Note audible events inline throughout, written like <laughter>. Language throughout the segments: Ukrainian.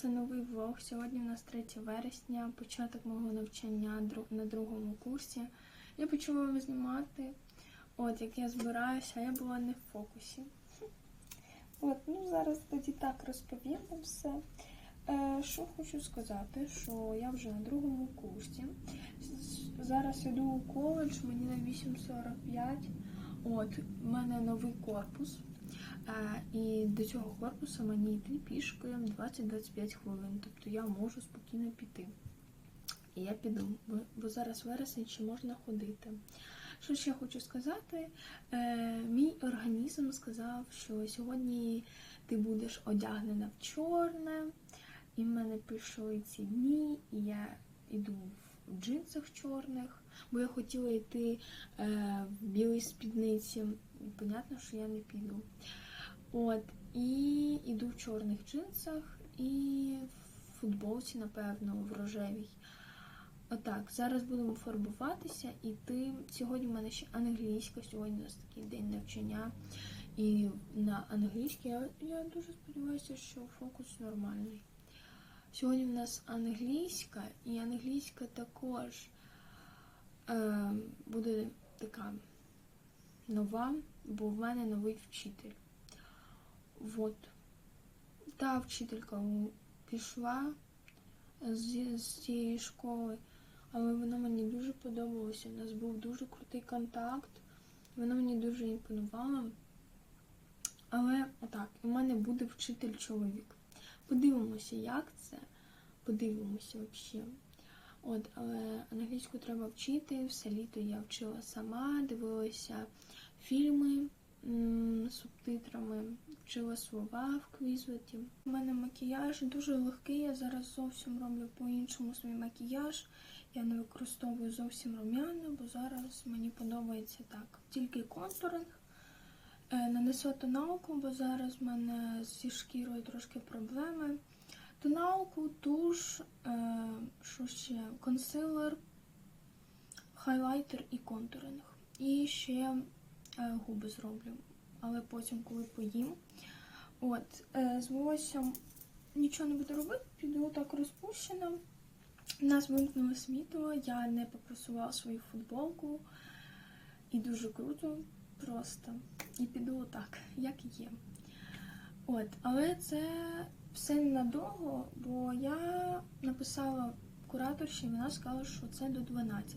це новий влог. Сьогодні у нас 3 вересня, початок мого навчання на другому курсі. Я почала вам знімати, от як я збираюся, а я була не в фокусі. От, ну зараз тоді так розповім вам все. Е, що хочу сказати, що я вже на другому курсі. Зараз іду у коледж, мені на 8.45. От, в мене новий корпус. І до цього корпусу мені йти пішки 20-25 хвилин. Тобто я можу спокійно піти. І я піду, бо, зараз вересень ще можна ходити. Що ще хочу сказати? Е, мій організм сказав, що сьогодні ти будеш одягнена в чорне, і в мене пішли ці дні, і я йду в джинсах чорних, бо я хотіла йти е, в білій спідниці. Понятно, що я не піду. От, і йду в чорних джинсах і в футболці, напевно, в рожевій. Отак, зараз будемо фарбуватися, і ти. Сьогодні в мене ще англійська, сьогодні у нас такий день навчання. І на англійській я, я дуже сподіваюся, що фокус нормальний. Сьогодні в нас англійська, і англійська також е, буде така нова, бо в мене новий вчитель. Вот. Та вчителька пішла з, з цієї школи, але вона мені дуже подобалася. У нас був дуже крутий контакт, вона мені дуже імпонувала. Але отак, у мене буде вчитель чоловік. Подивимося, як це. Подивимося взагалі. От, але англійську треба вчити. Все літо я вчила сама, дивилася фільми субтитрами, вчила слова в квізоті. У мене макіяж дуже легкий. Я зараз зовсім роблю по-іншому свій макіяж. Я не використовую зовсім рум'яна, бо зараз мені подобається так. Тільки контуринг. Е, Нанесу тоналку, бо зараз в мене зі шкірою трошки проблеми. Тоналку, туш, е, що ще? Консилер, хайлайтер і контуринг. І ще губи зроблю, але потім, коли поїм. От, е, з волоссям нічого не буду робити, піду так розпущено. Нас вимкнуло світло, я не попросувала свою футболку. І дуже круто просто. І піду отак, як є. От, але це все ненадовго, бо я написала кураторші, і вона сказала, що це до 12.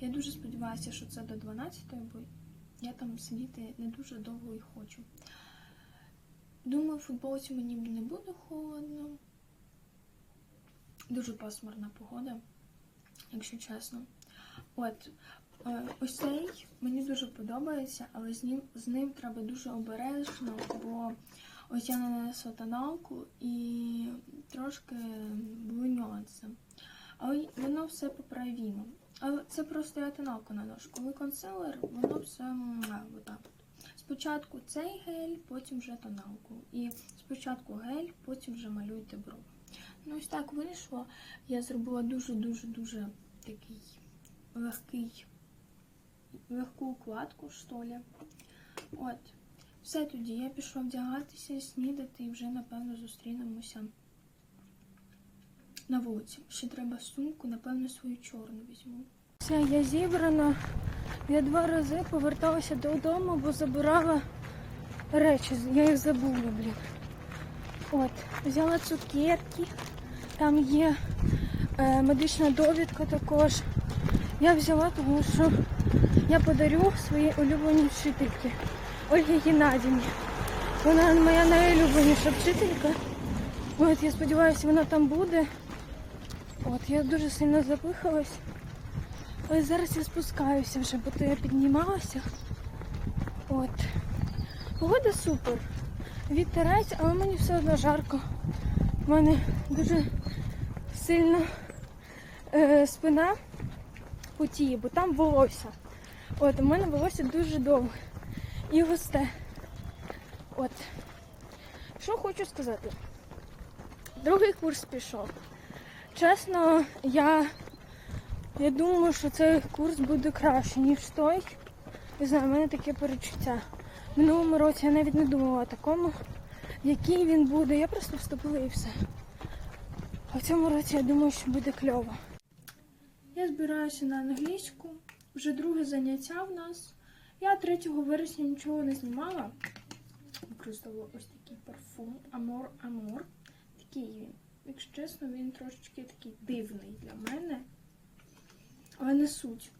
Я дуже сподіваюся, що це до 12, бо я там сидіти не дуже довго і хочу. Думаю, в футболці мені не буде холодно. Дуже пасмурна погода, якщо чесно. От, е, ось цей мені дуже подобається, але з ним, з ним треба дуже обережно, бо ось я нанесла тоналку і трошки були нюанси. Але воно все поправімо. Але це просто я тоналку наношу. Коли консилер, воно все отак. Спочатку цей гель, потім вже тоналку. І спочатку гель, потім вже малюйте брови. Ну, ось так вийшло. Я зробила дуже-дуже-дуже такий легкий, легку укладку, що ли. От. Все тоді. Я пішла вдягатися, снідати і вже, напевно, зустрінемося на вулиці. Ще треба сумку, напевно, свою чорну візьму. Все, я зібрана. Я два рази поверталася додому, бо забирала речі. Я їх забула, блін. От, взяла цукерки, там є е, медична довідка також. Я взяла, тому що я подарю своїй улюбленій вчительці Ольгі Геннадівні. Вона моя найулюбленіша вчителька. От, я сподіваюся, вона там буде. От, я дуже сильно запихалась. Але зараз я спускаюся вже, бо то я піднімалася. От. Погода супер. Вітерець, але мені все одно жарко. У мене дуже сильно е, спина потіє, бо там волосся. От, у мене волосся дуже довге і густе. От. Що хочу сказати? Другий курс пішов. Чесно, я, я думаю, що цей курс буде краще, ніж той. Не знаю, в мене таке перечуття. Минулому році я навіть не думала такому, який він буде. Я просто вступила і все. А в цьому році я думаю, що буде кльово. Я збираюся на англійську. Вже друге заняття в нас. Я 3 вересня нічого не знімала. Використовувала ось такий парфум Amor Amor. Такий він. Якщо чесно, він трошечки такий дивний для мене. Але не суть.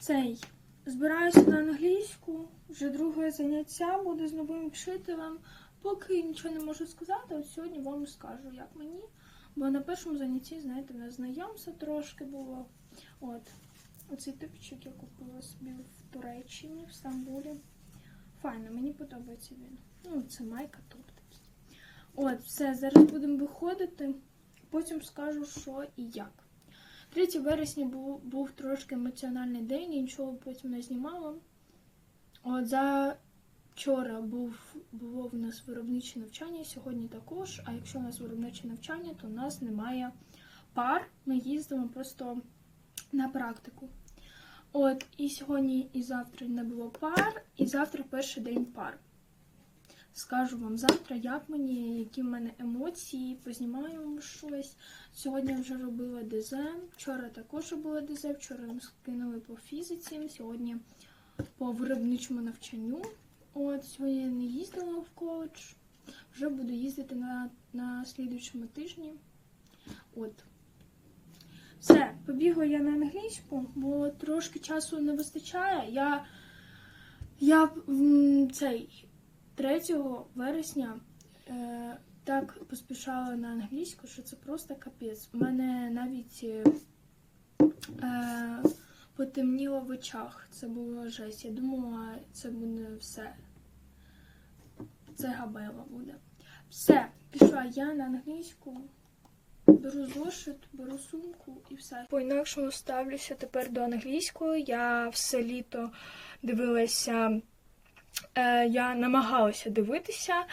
Цей. Збираюся на англійську. Вже друге заняття буде з новим вчителем. Поки нічого не можу сказати, от сьогодні вам скажу, як мені. Бо на першому занятті, знаєте, на знайомство трошки було. От. Оцей типчик я купила собі в Туреччині, в Стамбулі. Файно, мені подобається він. Ну, це майка такий. От, все, зараз будемо виходити. Потім скажу, що і як. 3 вересня був, був трошки емоціональний день, нічого потім не знімала. От за вчора був, було в нас виробниче навчання, сьогодні також. А якщо у нас виробниче навчання, то у нас немає пар. Ми їздимо просто на практику. От, і сьогодні, і завтра не було пар, і завтра перший день пар. Скажу вам завтра, як мені, які в мене емоції, познімаю вам щось. Сьогодні вже робила ДЗ, вчора також робила ДЗ, вчора ми скинули по фізиці, сьогодні по виробничому навчанню. От, сьогодні я не їздила в коледж, вже буду їздити на, на слідуючому тижні. От. Все, побігла я на англійську, бо трошки часу не вистачає. Я, я цей 3 вересня е, так поспішала на англійську, що це просто капець. У мене навіть е, е, потемніло в очах. Це було жесть. Я думала, це буде все. Це габела буде. Все, пішла я на англійську. Беру зошит, беру сумку і все. По-інакшому ставлюся тепер до англійської. Я все літо дивилася, я намагалася дивитися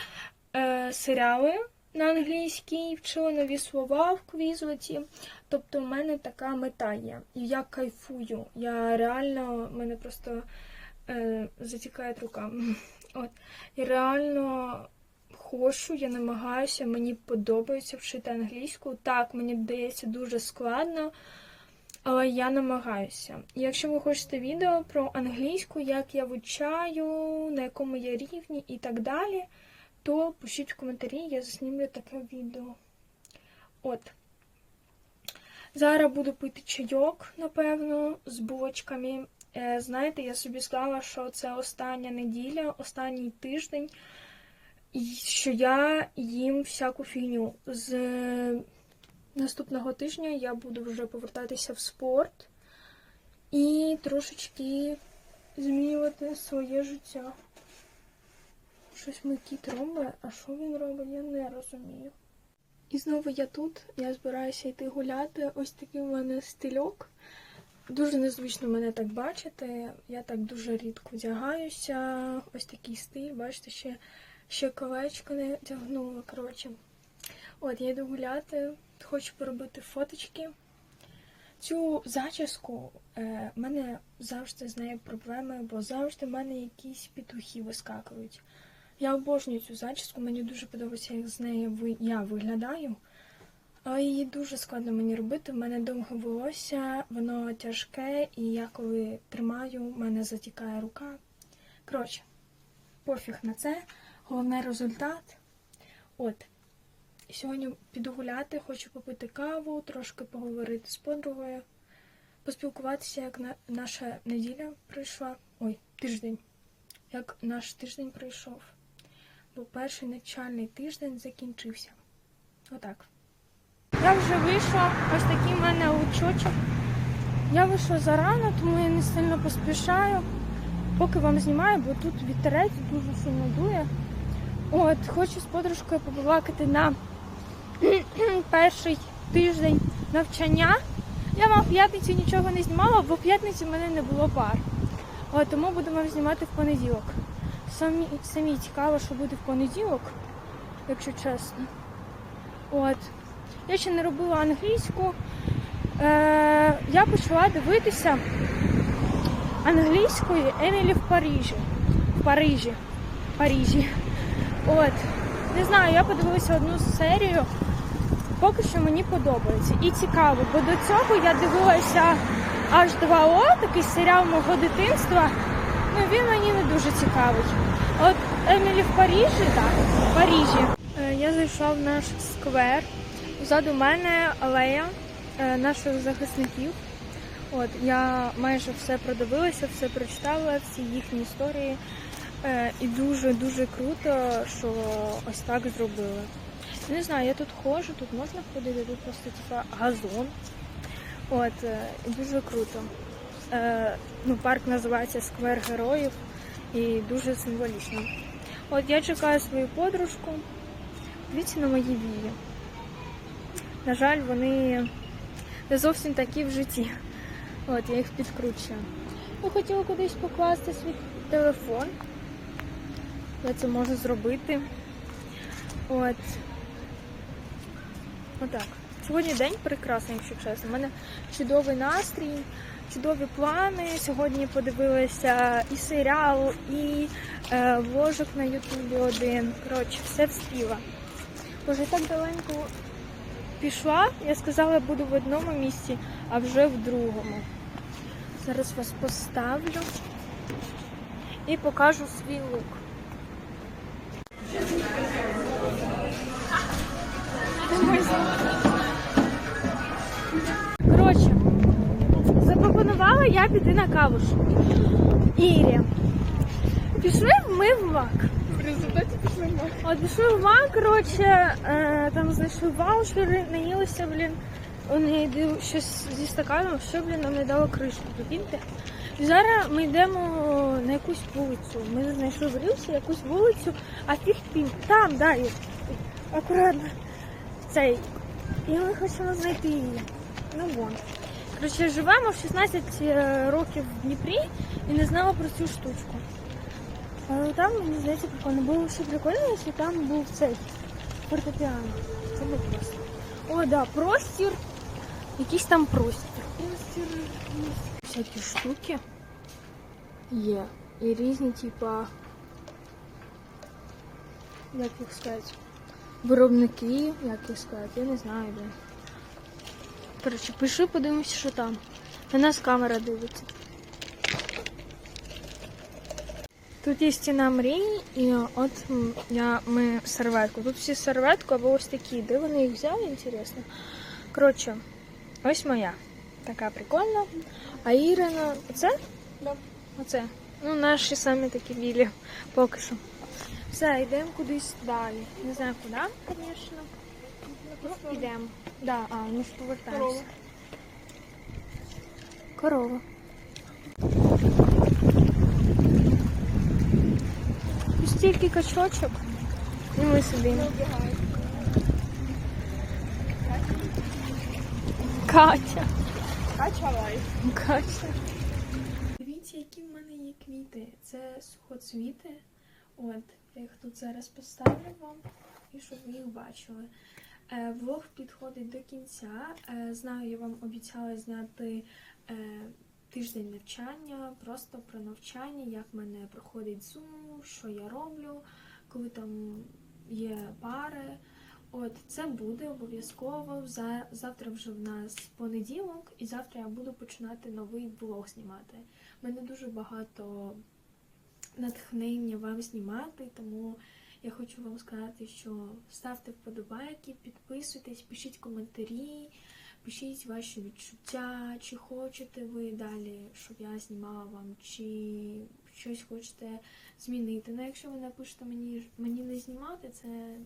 е, серіали на англійській, вчила нові слова в квізлеті. Тобто, в мене така мета є. І я кайфую. Я реально, мене просто е, затікає рука. <laughs> От. Я реально хочу, я намагаюся, мені подобається вчити англійську. Так, мені здається дуже складно, але я намагаюся. Якщо ви хочете відео про англійську, як я вивчаю, на якому я рівні і так далі, то пишіть в коментарі, я заснімлю таке відео. От. Зараз буду пити чайок, напевно, з булочками. Е, Знаєте, я собі сказала, що це остання неділя, останній тиждень, і що я їм всяку фігню. З наступного тижня я буду вже повертатися в спорт і трошечки змінювати своє життя. Щось мій кіт робить, а що він робить, я не розумію. І знову я тут, я збираюся йти гуляти. Ось такий у мене стильок. Дуже незвично мене так бачити. Я так дуже рідко вдягаюся. Ось такий стиль, бачите, ще, ще колечко не вдягнула. Коротше. От, я йду гуляти, хочу поробити фоточки. Цю зачіску е, в мене завжди з нею проблеми, бо завжди в мене якісь петухи вискакують. Я обожнюю цю зачіску, мені дуже подобається, як з нею я виглядаю. Але її дуже складно мені робити. В мене довге волосся, воно тяжке, і я коли тримаю, в мене затікає рука. Коротше, пофіг на це. Головне результат. От. Сьогодні піду гуляти, хочу попити каву, трошки поговорити з подругою, поспілкуватися, як на... наша неділя пройшла. Ой, тиждень. Як наш тиждень пройшов. Бо перший навчальний тиждень закінчився. Отак. Я вже вийшла, ось такий в мене лучочок. Я вийшла зарано, тому я не сильно поспішаю. Поки вам знімаю, бо тут вітерець дуже сильно дує. От, хочу з подружкою побалакати на <clears throat> перший тиждень навчання. Я вам в п'ятницю нічого не знімала, бо в п'ятницю в мене не було пар. От, тому будемо знімати в понеділок. Самі, самі цікаво, що буде в понеділок, якщо чесно. От. Я ще не робила англійську. Е, я почала дивитися англійською Емілі в Парижі. В Парижі. Парижі. От. Не знаю, я подивилася одну серію. Поки що мені подобається і цікаво, бо до цього я дивилася H2O, такий серіал мого дитинства. Ну він мені не дуже цікавий. От Емілі в Парижі, так, в Парижі. Е, Я зайшла в наш сквер. Позаду мене алея е, наших захисників. От я майже все продивилася, все прочитала, всі їхні історії. Е, і дуже дуже круто, що ось так зробили. Не знаю, я тут ходжу, тут можна ходити, тут просто типа газон. От, е, дуже круто. Е, ну, парк називається Сквер Героїв і дуже символічно. От я чекаю свою подружку. Дивіться на мої вії. На жаль, вони не зовсім такі в житті. От, я їх підкручую. Я хотіла кудись покласти свій телефон. Я це можу зробити. От. Отак. Сьогодні день прекрасний, якщо чесно. У мене чудовий настрій, чудові плани. Сьогодні подивилася і серіал, і е, вложик на Ютубі один. Коротше, все вспіла. Боже, так далеко пішла. Я сказала, буду в одному місці, а вже в другому. Зараз вас поставлю і покажу свій лук. Коротше, запропонувала я піти на кавуш. Ірі. Пішли ми в мак. В результаті пішли ми. От пішли в мак, коротше, е, там знайшли ваучери, наїлися, блін. Вони йдуть щось зі стаканом, що, блін, нам не дало кришку, прикиньте. Зараз ми йдемо на якусь вулицю. Ми знайшли в Рілсі якусь вулицю, а фіг пін. Там, да, є. акуратно. Цей. І ми хочемо знайти її. Ну вон. Коротше, живемо в 16 е, років в Дніпрі і не знала про цю штучку. Але там, мені здається, прикольно. Було ще прикольно, якщо там був цей фортепіано. Це було просто. О, да, простір. Якийсь там простір. Простір. Всякі штуки є. І різні, типа. Як їх сказати? Виробники, як їх сказати, я не знаю, блін. Коротше, пиши, подивимося, що там. На нас камера дивиться. Тут є стіна мрій, і от я, ми серветку. Тут всі серветку або ось такі. Де вони їх взяли, інтересно. Коротше, ось моя. Така прикольна. А Ірина. Оце? Да. Оце. Ну, наші самі такі білі поки що. Все, йдемо кудись далі. Не знаю куди, звісно. Ну, йдемо. Да, а, ми ж повертаємося. Корова. Корова. Тут стільки качочок. І ми сидимо. Катя. Качалай. Катя. Дивіться, які в мене є квіти. Це сухоцвіти. От, я їх тут зараз поставлю вам, і щоб ви їх бачили. Е, влог підходить до кінця. Е, знаю, я вам обіцяла зняти е, тиждень навчання, просто про навчання, як в мене проходить Zoom, що я роблю, коли там є пари. От це буде обов'язково. Завтра вже в нас понеділок, і завтра я буду починати новий влог знімати. У мене дуже багато натхнення вам знімати, тому я хочу вам сказати, що ставте вподобайки, підписуйтесь, пишіть коментарі, пишіть ваші відчуття, чи хочете ви далі, щоб я знімала вам, чи щось хочете змінити. Ну, якщо ви напишете мені, мені не знімати, це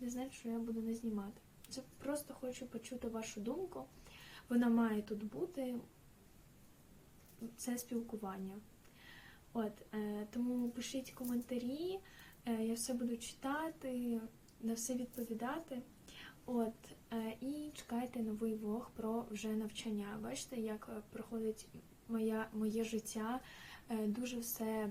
не значить, що я буду не знімати. Це просто хочу почути вашу думку. Вона має тут бути. Це спілкування. От, е, тому пишіть коментарі, е, я все буду читати, на все відповідати. От, е, і чекайте новий влог про вже навчання. Бачите, як проходить моя, моє життя. Дуже все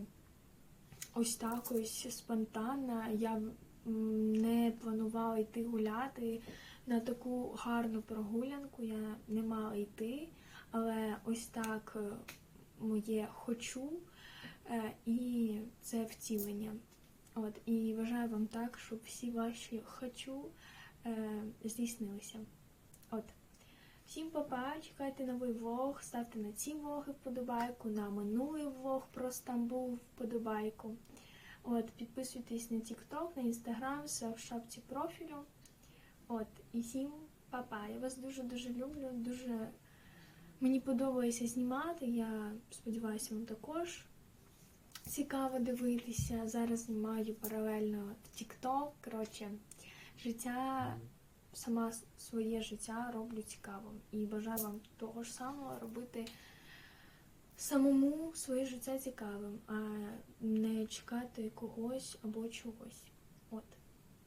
ось так ось спонтанно. Я не планувала йти гуляти на таку гарну прогулянку. Я не мала йти, але ось так моє хочу і це втілення. От, і бажаю вам так, щоб всі ваші хочу е, здійснилися. От. Всім па-па, чекайте новий влог, ставте на ці влоги вподобайку, на минулий влог про Стамбул вподобайку. От, підписуйтесь на TikTok, на Instagram, все в шапці профілю. От, і всім па-па. Я вас дуже-дуже люблю, дуже мені подобається знімати. Я сподіваюся, вам також цікаво дивитися. Зараз знімаю паралельно TikTok. Коротше, життя, сама своє життя роблю цікавим. І бажаю вам того ж самого робити самому своє життя цікавим, а не чекати когось або чогось.